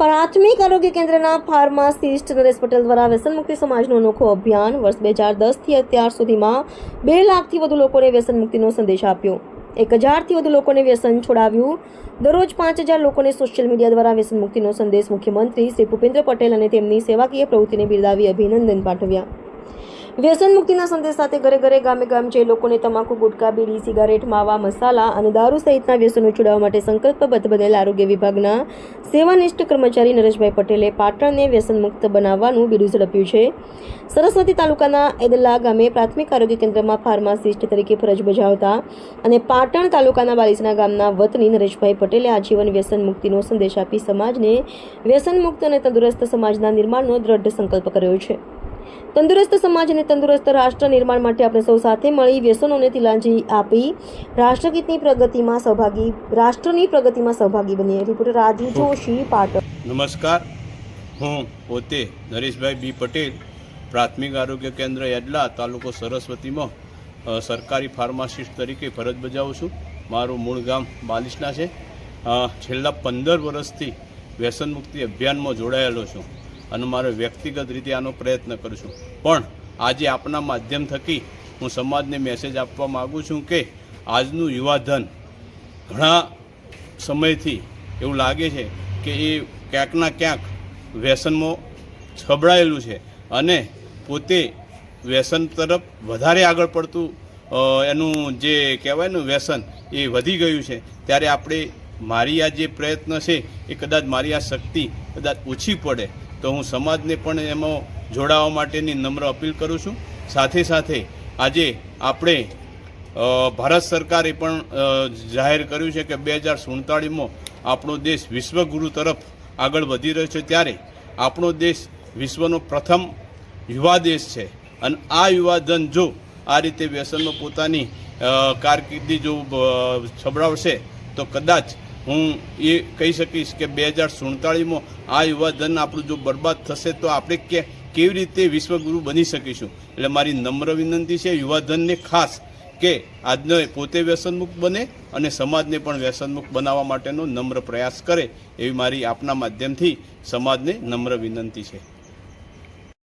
પ્રાથમિક આરોગ્ય કેન્દ્રના ફાર્માસિસ્ટ નરેશ પટેલ દ્વારા વ્યસનમુક્તિ સમાજનું અનોખું અભિયાન વર્ષ બે હજાર દસથી અત્યાર સુધીમાં બે લાખથી વધુ લોકોને વ્યસનમુક્તિનો સંદેશ આપ્યો. એક હજારથી વધુ લોકોને વ્યસન છોડાવ્યું. દરરોજ પાંચ હજાર લોકોને સોશિયલ મીડિયા દ્વારા વ્યસન મુક્તિનો સંદેશ મુખ્યમંત્રી શ્રી ભૂપેન્દ્ર પટેલ અને તેમની સેવાકીય પ્રવૃત્તિને બિરદાવી અભિનંદન પાઠવ્યા. વ્યસન મુક્તિના સંદેશ સાથે ઘરે ઘરે ગામે ગામ જે લોકોને તમાકુ, ગુટકા, બીડી, સિગારેટ, માવા, મસાલા અને દારૂ સહિતના વ્યસનો છોડાવવા માટે સંકલ્પબદ્ધ બનેલ આરોગ્ય વિભાગના સેવાનિષ્ઠ કર્મચારી નરેશભાઈ પટેલે પાટણને વ્યસન મુક્ત બનાવવાનું બીડું ઝડપ્યું છે. સરસ્વતી તાલુકાના એદલા ગામે પ્રાથમિક આરોગ્ય કેન્દ્રમાં ફાર્માસિસ્ટ તરીકે ફરજ બજાવતા અને પાટણ તાલુકાના બાલીસના ગામના વતની નરેશભાઈ પટેલે આજીવન વ્યસન મુક્તિનો સંદેશ આપી સમાજને વ્યસન મુક્ત અને તંદુરસ્ત સમાજના નિર્માણનો દ્રઢ સંકલ્પ કર્યો છે. તંદુરસ્ત સમાજ અને તંદુરસ્ત રાષ્ટ્ર નિર્માણ માટે આપણે સૌ સાથે મળી વ્યસનોને તિલાંજલિ આપી. રાષ્ટ્રગીતની પ્રગતિમાં સહભાગી, રાષ્ટ્રની પ્રગતિમાં સહભાગી બનીએ રિપોર્ટર રાજુ જોશી પાટણ. નમસ્કાર. હું પોતે નરેશભાઈ બી પટેલ, પ્રાથમિક આરોગ્ય કેન્દ્ર યાદલા તાલુકો સરસ્વતીમાં સરકારી ફાર્માસિસ્ટ તરીકે ફરજ બજાવું છું. મારું મૂળ ગામ બાલિશના છે. છેલ્લા પંદર વર્ષથી વ્યસન મુક્તિ અભિયાનમાં જોડાયેલો છું. અને મારો વ્યક્તિગત રીતે આનો પ્રયત્ન કરું છું પણ આજે આપના માધ્યમ થકી હું સમાજને મેસેજ આપવા માગું છું કે આજનું યુવાધન ઘણા સમયથી એવું લાગે છે કે એ ક્યાંકના ક્યાંક વ્યસનમાં છબડાયેલું છે અને પોતે વ્યસન તરફ વધારે આગળ પડતું એનું જે કહેવાય ને વ્યસન એ વધી ગયું છે. ત્યારે આપણે મારી આ જે પ્રયત્ન છે એ કદાચ મારી આ શક્તિ કદાચ ઓછી પડે. તો હું સમાજને પણ એમાં જોડાવા માટેની નમ્ર અપીલ કરું છું. સાથે સાથે આજે આપણે ભારત સરકારે પણ જાહેર કર્યું છે કે બે હજાર સુડતાળીસમાં આપણો દેશ વિશ્વગુરુ તરફ આગળ વધી રહ્યો છે ત્યારે આપણો દેશ વિશ્વનો પ્રથમ યુવા દેશ છે. અને આ યુવાધન જો આ રીતે વ્યસનમાં પોતાની કારકિર્દી જો છબડાવશે તો કદાચ હું એ કહી શકીશ કે બે હજાર સુડતાળીસમાં આ યુવાધન આપણું જો બરબાદ થશે તો આપણે કે કેવી રીતે વિશ્વગુરુ બની શકીશું? એટલે મારી નમ્ર વિનંતી છે યુવાધનને ખાસ કે આજનો પોતે વ્યસનમુક્ત બને અને સમાજને પણ વ્યસનમુક્ત બનાવવા માટેનો નમ્ર પ્રયાસ કરે એવી મારી આપના માધ્યમથી સમાજને નમ્ર વિનંતી છે.